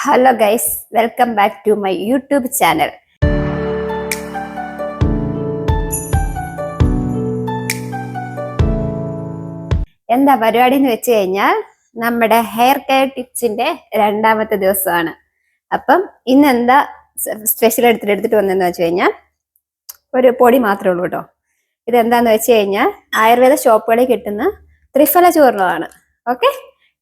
Hello guys welcome back to my YouTube channel എന്താ പരിപാടി എന്ന് വെച്ച് കഴിഞ്ഞാൽ നമ്മുടെ ഹെയർ കെയർ ടിപ്സിന്റെ രണ്ടാമത്തെ ദിവസമാണ്. അപ്പം ഇന്ന് എന്താ സ്പെഷ്യൽ എടുത്തിട്ട് എടുത്തിട്ട് വന്നതെന്ന് വെച്ച് കഴിഞ്ഞാൽ ഒരു പൊടി മാത്രമേ ഉള്ളൂ കേട്ടോ. ഇതെന്താന്ന് വെച്ച് കഴിഞ്ഞാൽ ആയുർവേദ ഷോപ്പുകളിൽ കിട്ടുന്ന ത്രിഫല ചൂർണമാണ് ഓക്കെ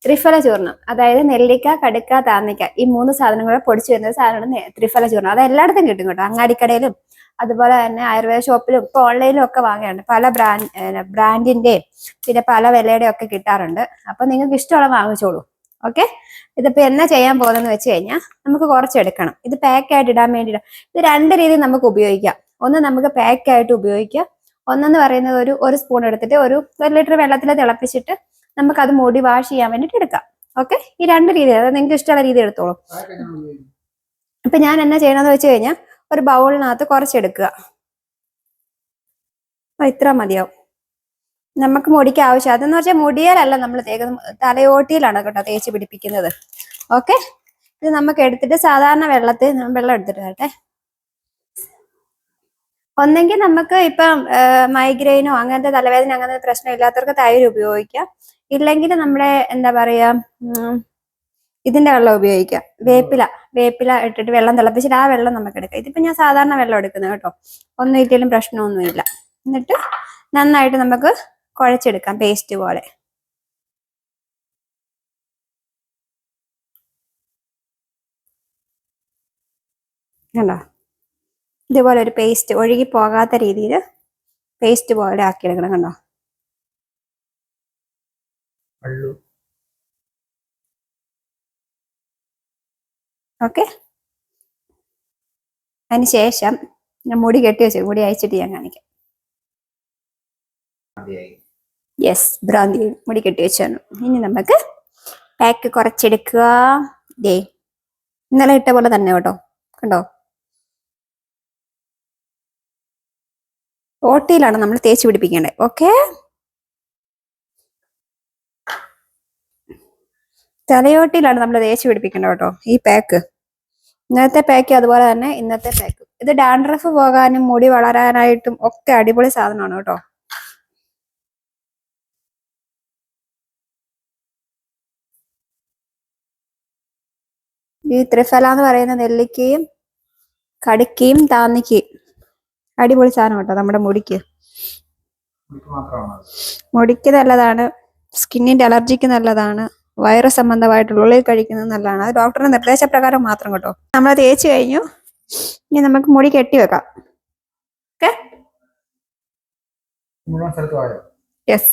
ത്രിഫല ചൂർണം അതായത് നെല്ലിക്ക കടുക്ക താന്നിക്ക ഈ മൂന്ന് സാധനങ്ങളും പൊടിച്ചു വരുന്ന സാധനമാണ് ത്രിഫല ചൂർണം അത് എല്ലായിടത്തും കിട്ടും കേട്ടോ. അങ്ങാടിക്കടയിലും അതുപോലെ തന്നെ ആയുർവേദ ഷോപ്പിലും ഇപ്പൊ ഓൺലൈനിലും ഒക്കെ വാങ്ങാറുണ്ട് പല ബ്രാൻഡ് ബ്രാൻഡിന്റെയും പിന്നെ പല വിലയുടെയും ഒക്കെ കിട്ടാറുണ്ട്. അപ്പൊ നിങ്ങൾക്ക് ഇഷ്ടമുള്ള വാങ്ങിച്ചോളൂ. ഓക്കെ ഇതിപ്പോ എന്നാ ചെയ്യാൻ പോകുന്നതെന്ന് വെച്ച് കഴിഞ്ഞാൽ നമുക്ക് കുറച്ചെടുക്കണം ഇത് പാക്ക് ആയിട്ട് ഇടാൻ വേണ്ടിയിട്ട് ഇത് രണ്ട് രീതിയിൽ നമുക്ക് ഉപയോഗിക്കാം. ഒന്ന് നമുക്ക് പാക്ക് ആയിട്ട് ഉപയോഗിക്കാം. ഒന്നെന്ന് പറയുന്നത് ഒരു ഒരു സ്പൂൺ എടുത്തിട്ട് ഒരു ഒരു ലിറ്റർ വെള്ളത്തിൽ തിളപ്പിച്ചിട്ട് നമുക്ക് അത് മുടി വാഷ് ചെയ്യാൻ വേണ്ടിയിട്ട് എടുക്കാം. ഓക്കെ ഈ രണ്ട് രീതി അതായത് നിങ്ങൾക്ക് ഇഷ്ടമുള്ള രീതി എടുത്തോളൂ. ഇപ്പൊ ഞാൻ എന്നാ ചെയ്യണമെന്ന് വെച്ച് കഴിഞ്ഞാൽ ഒരു ബൗളിനകത്ത് കുറച്ചെടുക്കുക. ഇത്ര മതിയാവും. നമുക്ക് മുടിക്ക് ആവശ്യം അതെന്ന് വെച്ചാൽ മുടിയാലല്ല നമ്മൾ തേക്കുന്നത് തലയോട്ടിയിലാണ് കേട്ടോ തേച്ച് പിടിപ്പിക്കുന്നത്. ഓക്കെ ഇത് നമുക്ക് എടുത്തിട്ട് സാധാരണ വെള്ളത്തിൽ വെള്ളം എടുത്തിട്ട് വരട്ടെ. ഒന്നെങ്കിൽ നമുക്ക് ഇപ്പം മൈഗ്രെയിനോ അങ്ങനത്തെ തലവേദന അങ്ങനത്തെ പ്രശ്നം ഇല്ലാത്തവർക്ക് തൈര് ഉപയോഗിക്കാം. ഇല്ലെങ്കിൽ നമ്മുടെ എന്താ പറയാ ഇതിന്റെ വെള്ളം ഉപയോഗിക്കാം. വേപ്പില വേപ്പില ഇട്ടിട്ട് വെള്ളം തിളപ്പിച്ചിട്ട് ആ വെള്ളം നമുക്ക് എടുക്കാം. ഇതിപ്പോ ഞാൻ സാധാരണ വെള്ളം എടുക്കുന്നത് കേട്ടോ. ഒന്നും ഇട്ടിലും പ്രശ്നമൊന്നുമില്ല. എന്നിട്ട് നന്നായിട്ട് നമുക്ക് കുഴച്ചെടുക്കാം പേസ്റ്റ് പോലെ. കണ്ടോ? ഇതുപോലെ ഒരു പേസ്റ്റ് ഒഴുകി പോകാത്ത രീതിയിൽ പേസ്റ്റ് പോലെ ആക്കിയെടുക്കണം കണ്ടോ? അള്ളു. ഓക്കെ അതിന് ശേഷം ഞാൻ മുടി കെട്ടി വെച്ചു. മുടി അയച്ചിട്ട് ഞാൻ കാണിക്കാം. യെസ് ഭ്രാന്തി. മുടി കെട്ടി വെച്ചാണ് ഇനി നമുക്ക് പാക്ക് കുറച്ചെടുക്കുക. ഇന്നലെ ഇട്ട പോലെ തന്നെ കേട്ടോ. കണ്ടോ? ഓട്ടിയിലാണ് നമ്മൾ തേച്ച് പിടിപ്പിക്കേണ്ടത്. ഓക്കെ തലയോട്ടിയിലാണ് നമ്മൾ തേച്ച് പിടിപ്പിക്കേണ്ടത് കേട്ടോ ഈ പാക്ക് ഇന്നത്തെ പാക്ക് അതുപോലെ തന്നെ ഇന്നത്തെ പാക്ക് ഇത് ഡാൻഡ്രഫ് പോകാനും മുടി വളരാനായിട്ടും ഒക്കെ അടിപൊളി സാധനമാണ് കേട്ടോ. ഈ ത്രിഫല എന്ന് പറയുന്ന നെല്ലിക്കയും കടുക്കയും താന്നിക്കയും. അടിപൊളി സാധനം കേട്ടോ നമ്മുടെ മുടിക്ക്. മുടിക്ക് നല്ലതാണ് സ്കിന്നിന്റെ അലർജിക്ക് നല്ലതാണ് വൈറസ് സംബന്ധമായിട്ടുള്ള ഉള്ളിൽ കഴിക്കുന്നത് നല്ലതാണ്. അത് ഡോക്ടറുടെ നിർദ്ദേശപ്രകാരം മാത്രം കേട്ടോ. നമ്മൾ തേച്ച് കഴിഞ്ഞു. ഇനി നമുക്ക് മുടി കെട്ടി വെക്കാം. ഓക്കെ? യെസ്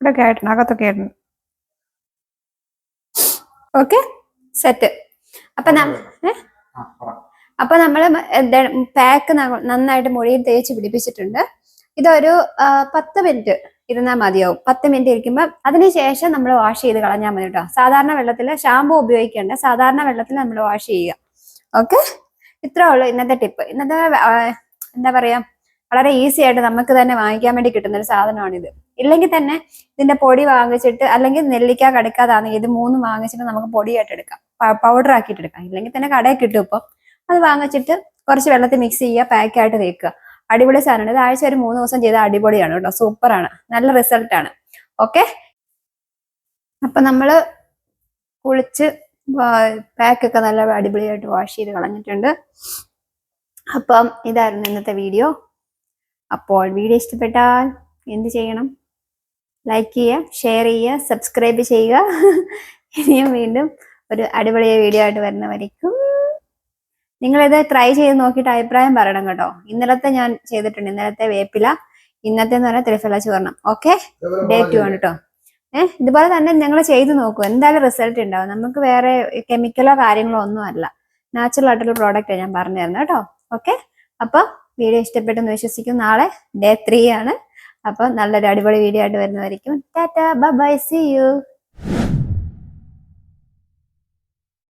ഇവിടെ കേട്ടണം അകത്തൊക്കെ ആയിട്ടുണ്ട്. ഓക്കെ? സെറ്റ് അപ്പൊ ഏ? അപ്പൊ നമ്മൾ പാക്ക് നന്നായിട്ട് മുടിയിൽ തേച്ച് പിടിപ്പിച്ചിട്ടുണ്ട്. ഇതൊരു പത്ത് മിനിറ്റ് ഇരുന്നാൽ മതിയാവും. പത്ത് മിനിറ്റ് ഇരിക്കുമ്പോൾ അതിനുശേഷം നമ്മൾ വാഷ് ചെയ്ത് കളഞ്ഞാൽ മതി കേട്ടോ സാധാരണ വെള്ളത്തിൽ ഷാമ്പു ഉപയോഗിക്കേണ്ട. സാധാരണ വെള്ളത്തിൽ നമ്മൾ വാഷ് ചെയ്യുക. ഓക്കെ ഇത്രേ ഉള്ളൂ ഇന്നത്തെ ടിപ്പ് ഇന്നത്തെ എന്താ പറയാ വളരെ ഈസി ആയിട്ട് നമുക്ക് തന്നെ വാങ്ങിക്കാൻ വേണ്ടി കിട്ടുന്ന ഒരു സാധനമാണിത്. ഇല്ലെങ്കിൽ തന്നെ ഇതിന്റെ പൊടി വാങ്ങിച്ചിട്ട് അല്ലെങ്കിൽ നെല്ലിക്ക കടുക്കാതാണെങ്കിൽ ഇത് മൂന്നും വാങ്ങിച്ചിട്ട് നമുക്ക് പൊടിയായിട്ട് എടുക്കാം. പൗഡർ ആക്കിയിട്ട് എടുക്കാം. ഇല്ലെങ്കിൽ തന്നെ കടയിൽ കിട്ടും ഇപ്പം. അത് വാങ്ങിച്ചിട്ട് കുറച്ച് വെള്ളത്തിൽ മിക്സ് ചെയ്യുക പാക്കായിട്ട് തേക്കുക അടിപൊളി സാധനമാണ്. ഇത് ആഴ്ച ഒരു മൂന്ന് ദിവസം ചെയ്താൽ അടിപൊളിയാണ് കേട്ടോ. സൂപ്പറാണ് നല്ല റിസൾട്ട് ആണ്. ഓക്കെ അപ്പൊ നമ്മൾ കുളിച്ച് പാക്കൊക്കെ നല്ല അടിപൊളിയായിട്ട് വാഷ് ചെയ്ത് കളഞ്ഞിട്ടുണ്ട്. അപ്പം ഇതായിരുന്നു ഇന്നത്തെ വീഡിയോ അപ്പോൾ വീഡിയോ ഇഷ്ടപ്പെട്ടാൽ എന്ത് ചെയ്യണം? ലൈക്ക് ചെയ്യുക ഷെയർ ചെയ്യുക സബ്സ്ക്രൈബ് ചെയ്യുക. ഇനിയും വീണ്ടും ഒരു അടിപൊളിയ വീഡിയോ ആയിട്ട് വരുന്നവരിക്കും നിങ്ങളിത് ട്രൈ ചെയ്ത് നോക്കിയിട്ട് അഭിപ്രായം പറയണം കേട്ടോ. ഇന്നലത്തെ ഞാൻ ചെയ്തിട്ടുണ്ട്. ഇന്നലത്തെ വേപ്പില ഇന്നത്തെ എന്ന് പറഞ്ഞാൽ ത്രിഫല ചൂർണം ഓക്കെ ഡേറ്റ് മുളക് വേണം കേട്ടോ ഏഹ് ഇതുപോലെ തന്നെ നിങ്ങൾ ചെയ്ത് നോക്കൂ. എന്തായാലും റിസൾട്ട് ഉണ്ടാവും. നമുക്ക് വേറെ കെമിക്കലോ കാര്യങ്ങളോ ഒന്നും അല്ല. നാച്ചുറൽ ആയിട്ടുള്ള പ്രോഡക്റ്റ് ഞാൻ പറഞ്ഞു തരുന്നത് കേട്ടോ. ഓക്കെ അപ്പൊ വീഡിയോ ഇഷ്ടപ്പെട്ടെന്ന് വിശ്വസിക്കും നാളെ ഡേ ത്രീ ആണ്. അപ്പൊ നല്ലൊരു അടിപൊളി വീഡിയോ ആയിട്ട് വരുന്നതായിരിക്കും. Tata by C U